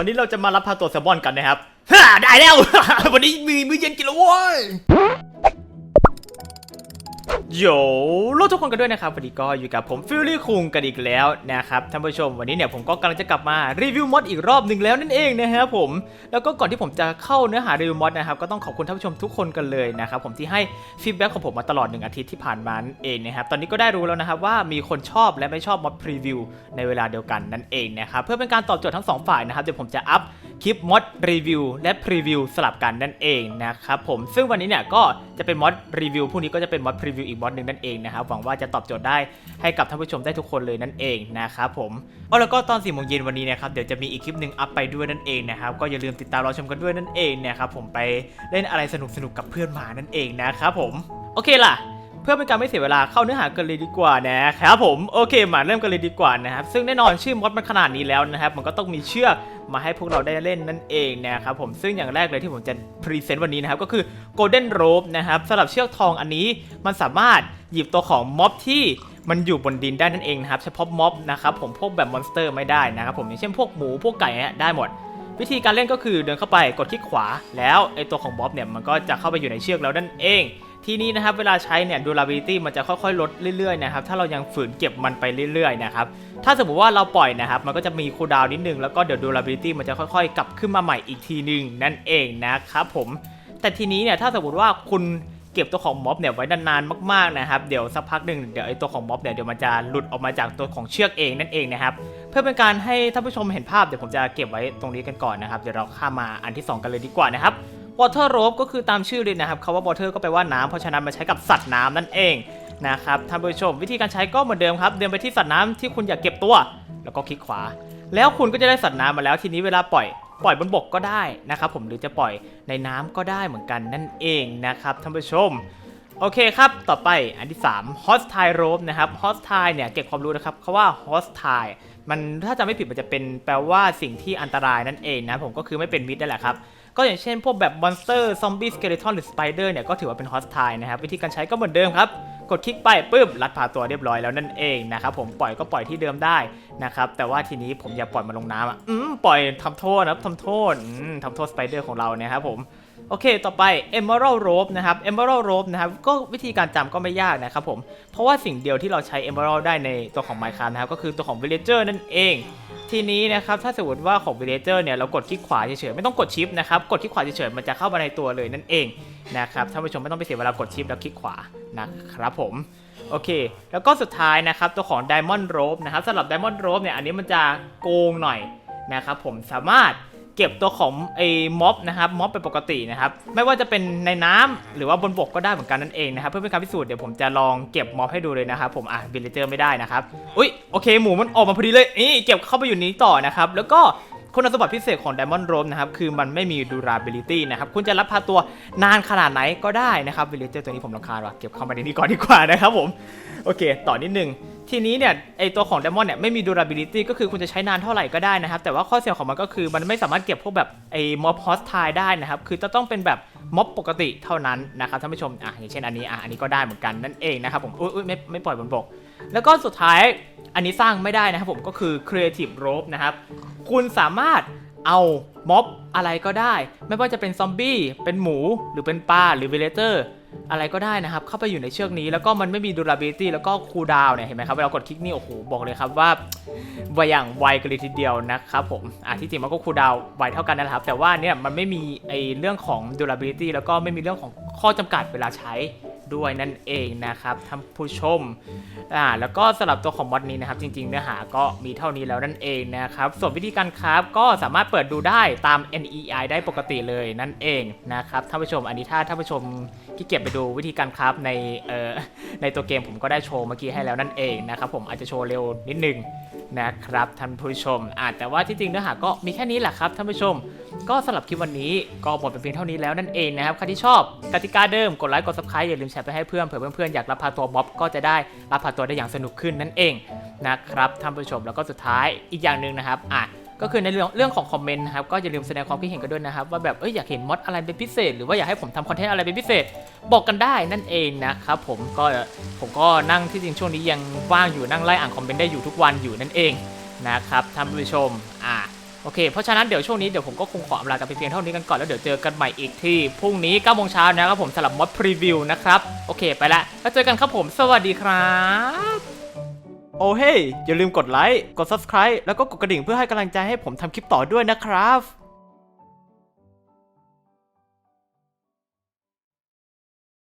วันนี้เราจะมารับพาตัวแซลมอนกันนะครับฮ่าได้แล้ว วันนี้มีมื้อเย็นกินแล้วเว้ย โยโลทุกคนกันด้วยนะครับวันนี้ก็อยู่กับผมฟิลลี่คุงกันอีกแล้วนะครับท่านผู้ชมวันนี้เนี่ยผมก็กำลังจะกลับมารีวิวมอดอีกรอบหนึ่งแล้วนั่นเองนะครับผมแล้วก็ก่อนที่ผมจะเข้าเนื้อหารีวิวมอดนะครับก็ต้องขอบคุณท่านผู้ชมทุกคนกันเลยนะครับผมที่ให้ฟีดแบ็กของผมมาตลอดหนึ่งอาทิตย์ที่ผ่านมานั่นเองนะครับตอนนี้ก็ได้รู้แล้วนะครับว่ามีคนชอบและไม่ชอบมอดพรีวิวในเวลาเดียวกันนั่นเองนะครับเพื่อเป็นการตอบโจทย์ทั้งสองฝ่ายนะครับเดี๋ยวผมจะอัพ คลิปมอดรีวิวและพรีวิวสลับกันนั่นเองนะครับผมซึ่งวันนี้เนี่ยก็จะเป็นมอดรีวิวพรุ่งนี้ก็จะเป็นมอดพรีวิวอีกมอดหนึ่งนั่นเองนะครับหวังว่าจะตอบโจทย์ได้ให้กับท่านผู้ชมได้ทุกคนเลยนั่นเองนะครับผมเอาแล้วก็ตอน4ี่โมงเย็นวันนี้นะครับเดี๋ยวจะมีอีกคลิปหนึ่งอัพไปด้วยนั่นเองนะครับก็อย่าลืมติดตามรอชมกันด้วยนั่นเองนะครับผมไปเล่นอะไรสนุกๆกับเพื่อนหมานั่นเองนะครับผมโอเคล่ะ พื่อเป็นการไม่เสียเวลาเข้าเนื้อหากันเลยดีกว่านะครับผมโอเคมาเริ่มกันเลยดีกว่านะครับซึ่งแน่นอนชื่อมอดมันขนาดนี้แล้วนะครับ มันก็ต้องมีเชือกมาให้พวกเราได้เล่นนั่นเองนะครับผมซึ่งอย่างแรกเลยที่ผมจะพรีเซนต์วันนี้นะครับก็คือ Golden Rope นะครับสำหรับเชือกทองอันนี้มันสามารถหยิบตัวของม็อบที่มันอยู่บนดินได้นั่นเองนะครับเฉพาะม็อบนะครับผมพวกแบบมอนสเตอร์ไม่ได้นะครับผมอย่างเช่นพวกหมูพวกไก่เนี่ยได้หมด วิธีการเล่นก็คือเดินเข้าไปกดคลิกขวา แล้วไอตัวของบ๊อบเนี่ยมันก็จะเข้าไปอยู่ในเชือกแล้วนั่นเอง ที่นี้นะครับเวลาใช้เนี่ย durability มันจะค่อยๆ ลดเรื่อยๆนะครับถ้าเรายังฝืนเก็บมันไปเรื่อยๆนะครับถ้าสมมติว่าเราปล่อยนะครับมันก็จะมีคูลดาวน์นิดนึงแล้วก็เดี๋ยว durability มันจะค่อยๆ กลับขึ้นมาใหม่อีกทีหนึ่งนั่นเองนะครับผมแต่ทีนี้เนี่ยถ้าสมมติว่าคุณเก็บตัวของม็อบเนี่ยไว้นานๆมากๆนะครับเดี๋ยวสักพักหนึ่งเดี๋ยวไอตัวของม็อบเนี่ยเดี๋ยวมันจะหลุดออกมาจากตัวของเชือกเองนั่นเองนะครับเพื่อเป็นการให้ท่านผู้ชมเห็นภาพเดี๋ยวผมจะเก็บไว้ตรงนี้กันก่อนนะครับเดี๋ยวเราข้ามาอันที่ 2 กันเลยดีกว่านะครับ water rope ก็คือตามชื่อเลยนะครับคำว่า water ก็แปลว่าน้ำเพราะฉะนั้นมันใช้กับสัตว์น้ำนั่นเองนะครับท่านผู้ชมวิธีการใช้ก็เหมือนเดิมครับ เดินไปที่สัตว์น้ำที่คุณอยากเก็บตัว แล้วก็คลิกขวา แล้วคุณก็จะได้สัตว์น้ำมาแล้วทีนี้เวลาปล่อยปล่อยบนบกก็ได้นะครับผมหรือจะปล่อยในน้ำก็ได้เหมือนกันนั่นเองนะครับท่านผู้ชม โอเคครับ ต่อไปอันที่ 3 hostile rope นะครับ hostile เนี่ยเก็บความรู้นะครับเขาว่า hostile มันถ้าจะไม่ผิดมันจะเป็นแปลว่าสิ่งที่อันตรายนั่นเองนะผมก็คือไม่เป็นมิตรนั่นแหละครับ ก็อย่างเช่นพวกแบบมอนสเตอร์ซอมบี้สเกเลทอนหรือสไปเดอร์เนี่ยก็ถือว่าเป็นฮอสไทนะครับวิธีการใช้ก็เหมือนเดิมครับกดคลิกไปปุ๊บลัดพาตัวเรียบร้อยแล้วนั่นเองนะครับผมปล่อยก็ปล่อยที่เดิมได้นะครับแต่ว่าทีนี้ผมอย่าปล่อยมันลงน้ำอะปล่อยทำโทษนะครับทำโทษทำโทษสไปเดอร์ของเราเนี่ยครับผม โอเค ต่อไป Emerald Rope นะครับ Emerald Rope นะครับ ก็วิธีการจำก็ไม่ยากนะครับผม เพราะว่าสิ่งเดียวที่เราใช้ Emerald ได้ในตัวของ Minecraft นะครับ ก็คือตัวของ Villager นั่นเอง ทีนี้นะครับ ถ้าสมมติว่าของ Villager เนี่ย เรากดคลิกขวาเฉยๆ ไม่ต้องกดชิปนะครับ กดคลิกขวาเฉยๆ มันจะเข้ามาในตัวเลยนั่นเองนะครับ ท่านผู้ชมไม่ต้องไปเสียเวลากดชิปแล้วคลิกขวานะครับผม โอเค แล้วก็สุดท้ายนะครับตัวของ Diamond Rope นะครับสำหรับ Diamond Rope เนี่ย อันนี้มันจะโกงหน่อยนะครับผม สามารถ เก็บตัวของไอ้ม็อบนะครับม็อบเป็นปกตินะครับไม่ว่าจะเป็นในน้ำหรือว่าบนบกก็ได้เหมือนกันนั่นเองนะครับเพื่อเป็นการพิสูจน์เดี๋ยวผมจะลองเก็บม็อบให้ดูเลยนะครับผมอะวิลเลเจอร์ไม่ได้นะครับอุ้ยโอเคหมูมันออกมาพอดีเลยนี่เก็บเข้าไปอยู่นี้ต่อนะครับแล้วก็ คุณสมบัติพิเศษของ Diamond Rope นะครับคือมันไม่มี durability นะครับคุณจะรับพาตัวนานขนาดไหนก็ได้นะครับวิลเลเจอร์ตัวนี้ผมรำคาญว่ะเก็บเข้ามาในนี้ก่อนดีกว่านะครับผมโอเค ต่อนิดนึงทีนี้เนี่ยไอตัวของ Diamond เนี่ยไม่มี durability ก็คือคุณจะใช้นานเท่าไหร่ก็ได้นะครับแต่ว่าข้อเสียของมันก็คือมันไม่สามารถเก็บพวกแบบไอ mob hostile ได้นะครับคือจะต้องเป็นแบบม็อบปกติเท่านั้นนะครับท่านผู้ชมอะอย่างเช่นอันนี้อะอันนี้ก็ได้เหมือนกันนั่นเองนะครับผมอุ้ยไม่ไม่ปล่อยบนบกแล้วก็สุดท้าย อันนี้สร้างไม่ได้นะครับผมก็คือ creative rope นะครับ คุณสามารถเอาม็อบอะไรก็ได้ ไม่ว่าจะเป็นซอมบี้ เป็นหมู หรือเป็นปลา หรือเวเลเตอร์อะไรก็ได้นะครับ เข้าไปอยู่ในเชือกนี้ แล้วก็มันไม่มี durability แล้วก็ cool down เนี่ย เห็นไหมครับ เวลากดคลิกนี่ โอ้โห บอกเลยครับว่าไวอย่างไวกันเลยทีเดียวนะครับผม อะ ที่จริงมันก็ cool down ไวเท่ากันนะครับ แต่ว่าเนี่ยมันไม่มีไอเรื่องของ durability แล้วก็ไม่มีเรื่องของข้อจำกัดเวลาใช้ ด้วยนั่นเองนะครับท่านผู้ชมอ่าแล้วก็สำหรับตัวของมอดนี้นะครับจริงๆเนื้อหาก็มีเท่านี้แล้วนั่นเองนะครับส่วนวิธีการคราฟก็สามารถเปิดดูได้ตาม NEI ได้ปกติเลยนั่นเองนะครับท่านผู้ชมอันนี้ถ้าท่านผู้ชมที่เก็บไปดูวิธีการคราฟในเอ่อในตัวเกมผมก็ได้โชว์เมื่อกี้ให้แล้วนั่นเองนะครับผมอาจจะโชว์เร็วนิดนึง นะครับท่านผู้ชมอาแต่ว่าที่จริงเนื้อหาก็มีแค่นี้แหละครับท่านผู้ชม ก็สำหรับคลิปวันนี้ก็หมดเป็นเพียงเท่านี้แล้วนั่นเองนะครับใครที่ชอบกติกาเดิมกดไลค์กดซับสไครต์อย่าลืมแชร์ไปให้เพื่อนเผื่อเพื่อนๆอยากรับพาตัวม็อบก็จะได้รับพาตัวได้อย่างสนุกขึ้นนั่นเองนะครับท่านผู้ชมแล้วก็สุดท้ายอีกอย่างหนึ่งนะครับอะ ก็คือในเรื่องเรื่องของคอมเมนต์นะครับก็อย่าลืมแสดงความคิดเห็นกันด้วยนะครับ ว่าแบบเอ้ยอยากเห็นมอดอะไรเป็นพิเศษ หรือว่าอยากให้ผมทำคอนเทนต์อะไรเป็นพิเศษ บอกกันได้นั่นเองนะครับผมก็ผมก็นั่งที่จริงช่วงนี้ยังว่างอยู่นั่งไล่อ่านคอมเมนต์ได้อยู่ทุกวันอยู่นั่นเองนะครับท่านผู้ชมอ่าโอเค เพราะฉะนั้นเดี๋ยวช่วงนี้เดี๋ยวผมก็คงขออำลากันเพียงเท่านี้กันก่อน แล้วเดี๋ยวเจอกันใหม่อีกที่พรุ่งนี้9โมงเช้านะครับผมสำหรับมอดพรีวิวนะครับ โอเค ไปละ แล้วเจอกันครับผม สวัสดีครับ โอ้เฮ้อย่าลืมกดไลค์ กด subscribe แล้วก็กดกระดิ่งเพื่อให้กำลังใจให้ผมทำคลิปต่อด้วยนะครับ